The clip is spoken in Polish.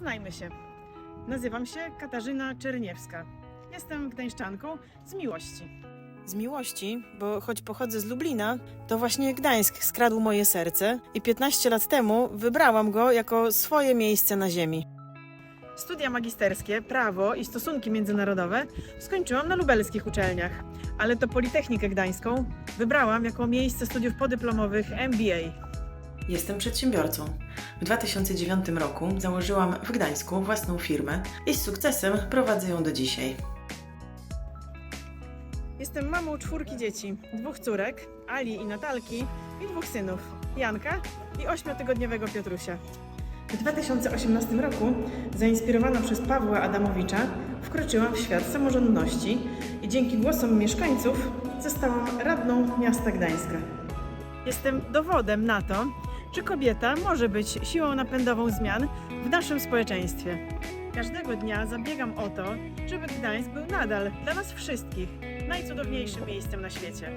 Poznajmy się. Nazywam się Katarzyna Czerniewska. Jestem gdańszczanką z miłości. Z miłości, bo choć pochodzę z Lublina, to właśnie Gdańsk skradł moje serce i 15 lat temu wybrałam go jako swoje miejsce na ziemi. Studia magisterskie, prawo i stosunki międzynarodowe skończyłam na lubelskich uczelniach, ale to Politechnikę Gdańską wybrałam jako miejsce studiów podyplomowych MBA. Jestem przedsiębiorcą. W 2009 roku założyłam w Gdańsku własną firmę i z sukcesem prowadzę ją do dzisiaj. Jestem mamą czwórki dzieci, dwóch córek, Ali i Natalki, i dwóch synów, Janka i ośmiotygodniowego Piotrusia. W 2018 roku, zainspirowana przez Pawła Adamowicza, wkroczyłam w świat samorządności i dzięki głosom mieszkańców zostałam radną miasta Gdańska. Jestem dowodem na to, że kobieta może być siłą napędową zmian w naszym społeczeństwie. Każdego dnia zabiegam o to, żeby Gdańsk był nadal dla nas wszystkich najcudowniejszym miejscem na świecie.